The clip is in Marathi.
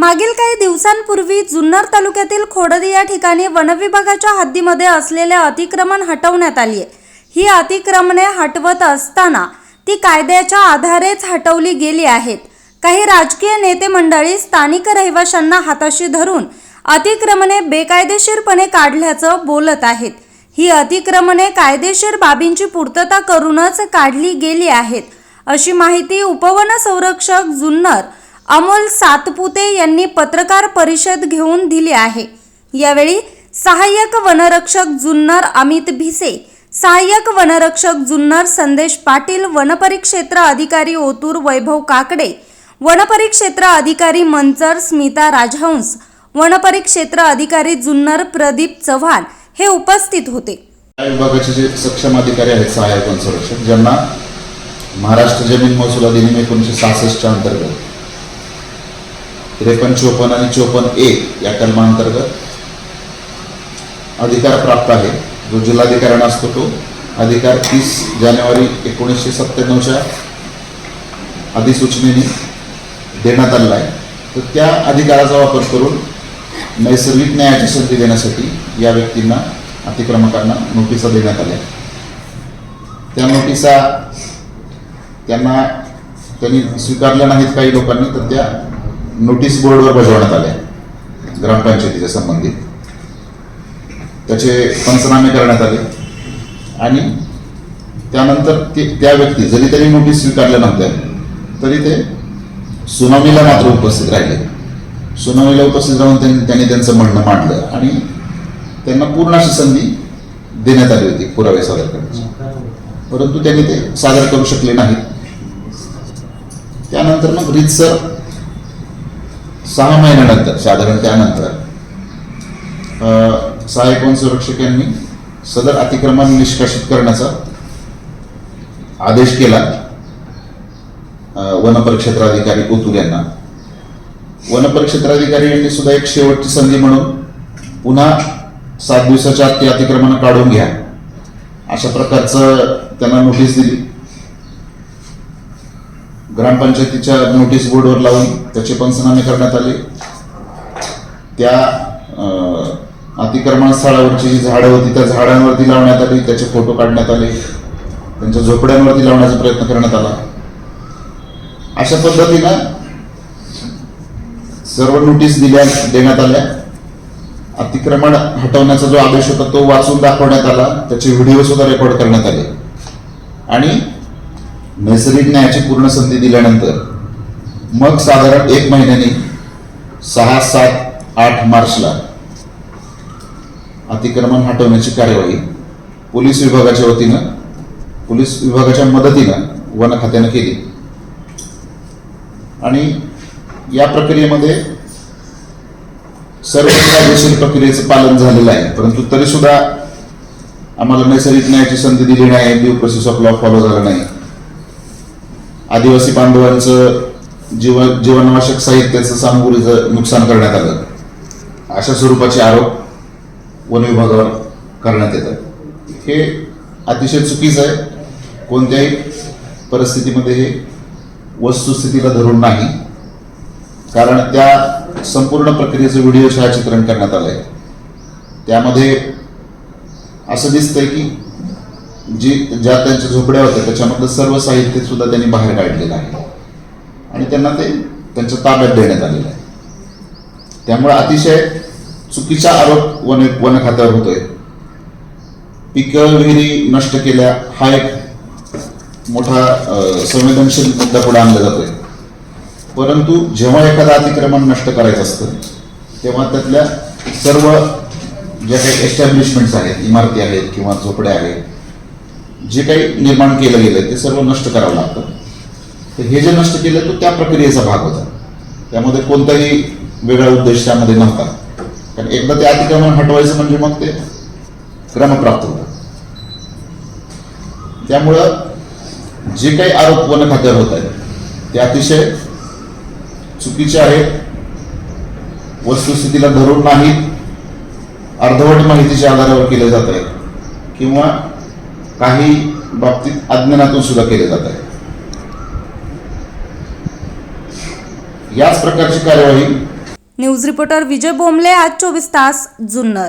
मागील काही दिवसांपूर्वी जुन्नर तालुक्यातील खोडदी या ठिकाणी वनविभागाच्या हद्दीमध्ये असलेले अतिक्रमण हटवण्यात आली आहे ही अतिक्रमणे हटवत असताना ती कायद्याच्या आधारेच हटवली गेली आहेत. काही राजकीय नेते मंडळी स्थानिक रहिवाशांना हाताशी धरून अतिक्रमणे बेकायदेशीरपणे काढल्याचं बोलत आहेत. ही अतिक्रमणे कायदेशीर बाबींची पूर्तता करूनच काढली गेली आहेत अशी माहिती उपवन संरक्षक जुन्नर अमोल सातपुते यांनी पत्रकार परिषद घेऊन दिली आहे. यावेळी सहाय्यक वनरक्षक जुन्नर अमित भिसे सहाय्यक वनरक्षक जुन्नर संदेश पाटील वनपरिक्षेत्र अधिकारी ओतूर वैभव काकडे वनपरिक्षेत्र अधिकारी मंचर स्मिता राजहंस वनपरिक्षेत्र अधिकारी जुन्नर प्रदीप चव्हाण हे उपस्थित होते. विभागाचे जे सक्षम अधिकारी आहेत सहाय्यक वनसंरक्षक ज्यांना महाराष्ट्र जमीन महसूल अधिनियम एकोणीसशे सहासष्टच्या अंतर्गत त्रेपन्न चोपन्न आणि चोपन्न ए या कलमांतर्गत अधिकार प्राप्त आहे. जो जिल्हाधिकाऱ्यांना असतो तो अधिकार तीस जानेवारी एकोणीसशे सत्त्याण्णवच्या अधिसूचनेने देण्यात आलेला आहे. तर त्या अधिकाराचा वापर करून नैसर्गिक न्यायाची संधी देण्यासाठी या व्यक्तींना अतिक्रमकांना नोटिसा देण्यात आल्या. त्या नोटिसा त्यांना त्यांनी स्वीकारल्या नाहीत काही लोकांनी तर त्या नोटीस बोर्डवर बजावण्यात आल्या ग्रामपंचायतीच्या संबंधित. त्याचे पंचनामे करण्यात आले. आणि त्यानंतर ते त्या व्यक्ती जरी त्यांनी नोटीस स्वीकारल्या नव्हत्या तरी ते सुनावणीला मात्र उपस्थित राहिले. सुनावणीला उपस्थित राहून त्यांनी त्यांनी त्यांचं म्हणणं मांडलं आणि त्यांना पूर्ण अशी संधी देण्यात आली होती पुरावे सादर करण्याची. परंतु त्यांनी ते सादर करू शकले नाहीत. त्यानंतर मग रीतसर सहा महिन्यानंतर साधारण त्यानंतर अं, सहाय्यक वन संरक्षक यांनी सदर अतिक्रमण निष्कासित करण्याचा आदेश केला वनपरिक्षेत्राधिकारी कोतुर यांना वनपरिक्षेत्राधिकारी यांनी सुद्धा एक शेवटची संधी म्हणून पुन्हा सात दिवसाच्या आत अतिक्रमण काढून घ्या अशा प्रकारचं त्यांना नोटीस दिली ग्रामपंचायतीच्या नोटीस बोर्डवर लावून त्याचे पंचनामे करण्यात आले. त्या अतिक्रमण स्थळावरची जी झाडं होती त्या झाडांवरती लावण्यात आली त्याचे फोटो काढण्यात आले. त्यांच्या झोपड्यांवरती लावण्याचा प्रयत्न करण्यात आला. अशा पद्धतीनं सर्व नोटीस दिल्या देण्यात आल्या. अतिक्रमण हटवण्याचा जो आदेश होता तो वाचून दाखवण्यात आला. त्याचे व्हिडिओ सुद्धा रेकॉर्ड करण्यात आले. आणि नैसर्गिक न्यायाची पूर्ण संधी दिल्यानंतर मग साधारण एक महिन्याने सहा सात आठ मार्चला अतिक्रमण हटवण्याची कार्यवाही पोलीस विभागाच्या वतीनं पोलीस विभागाच्या मदतीनं वन खात्यानं केली. आणि या प्रक्रियेमध्ये सर्व कायदेशीर प्रक्रियेचं पालन झालेलं आहे. परंतु तरी सुद्धा आम्हाला नैसर्गिक न्यायाची संधी दिली नाही due process of law follow झाला नाही. आदिवासी बांधवांचं जीवन जीवनावश्यक साहित्याचं सामुग्रीचं नुकसान करण्यात आलं. अशा स्वरूपाचे आरोप वन विभागावर करण्यात येतात. हे अतिशय चुकीचं आहे. कोणत्याही परिस्थितीमध्ये हे वस्तुस्थितीला धरून नाही. कारण त्या संपूर्ण प्रक्रियेचं व्हिडिओ छायाचित्रण करण्यात आलं आहे त्यामध्ये असं दिसतंय की जी ज्या त्यांच्या झोपड्या होत्या त्याच्यामधलं सर्व साहित्य सुद्धा त्यांनी बाहेर काढलेलं आहे. आणि त्यांना ते त्यांच्या ताब्यात देण्यात आलेलं आहे. त्यामुळे अतिशय चुकीचा आरोप वन वन खात्यावर होतोय. पिकं विहिरी नष्ट केल्या हा एक मोठा संवेदनशील मुद्दा पुढे आणला जातोय. परंतु जेव्हा एखादं अतिक्रमण नष्ट करायचं असतं तेव्हा त्यातल्या सर्व ज्या काही एस्टॅब्लिशमेंट्स आहेत इमारती आहेत किंवा झोपड्या आहेत जे काही निर्माण केलं गेलं ते सर्व नष्ट करावं लागतं. तर हे जे नष्ट केलं तो त्या प्रक्रियेचा भाग होता. त्यामध्ये कोणताही वेगळा उद्देश त्यामध्ये नव्हता. कारण एकदा ते अतिक्रमण हटवायचं म्हणजे मग ते क्रमप्राप्त होतं. त्यामुळं जे काही आरोप वन खात्यावर होत आहेत ते अतिशय चुकीचे आहेत. वस्तुस्थितीला धरून नाहीत अर्धवट माहितीच्या आधारावर केले जात आहे. किंवा काही बाबतीत अज्ञानातून सुद्धा केले जात आहे. याच प्रकारची कार्यवाही न्यूज रिपोर्टर विजय बोंबले आज चोवीस तास जुन्नर.